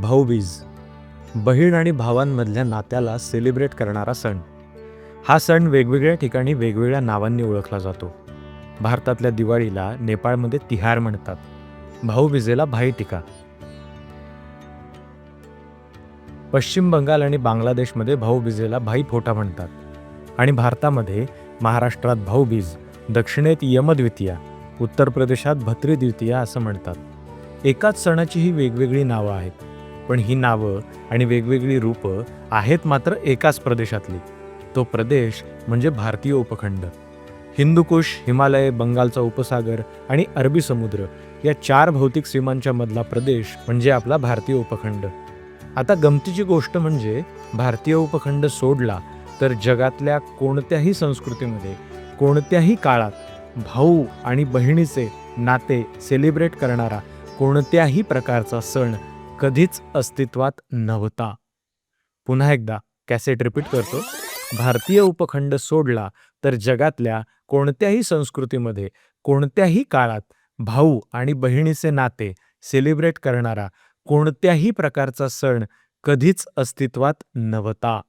भाऊबीज बहीण आणि भावांमधल्या नात्याला सेलिब्रेट करणारा सण. हा सण वेगवेगळ्या ठिकाणी वेगवेगळ्या नावांनी ओळखला जातो. भारतातल्या दिवाळीला नेपाळमध्ये तिहार म्हणतात. भाऊबीजेला भाई टिका. पश्चिम बंगाल आणि बांगलादेशमध्ये भाऊबीजेला भाई फोटा म्हणतात. आणि भारतामध्ये महाराष्ट्रात भाऊबीज दक्षिणेत यमद्वितीया उत्तर प्रदेशात भत्रीद्वितीया असं म्हणतात. एकाच सणाची ही वेगवेगळी नावं आहेत. पण ही नावं आणि वेगवेगळी रूपं आहेत मात्र एकाच प्रदेशातली. तो प्रदेश म्हणजे भारतीय उपखंड. हिंदुकुश हिमालय बंगालचा उपसागर आणि अरबी समुद्र या चार भौतिक सीमांच्या मधला प्रदेश म्हणजे आपला भारतीय उपखंड. आता गमतीची गोष्ट म्हणजे भारतीय उपखंड सोडला तर जगातल्या कोणत्याही संस्कृतीमध्ये कोणत्याही काळात भाऊ आणि बहिणीचे नाते सेलिब्रेट करणारा कोणत्याही प्रकारचा सण कधीच अस्तित्वात नव्हता. पुन्हा एकदा कॅसेट रिपीट करतो. भारतीय उपखंड सोडला तर जगातल्या कोणत्याही संस्कृतीमध्ये कोणत्याही काळात भाऊ आणि बहिणीचे नाते सेलिब्रेट करणारा कोणत्याही प्रकारचा सण कधीच अस्तित्वात नव्हता.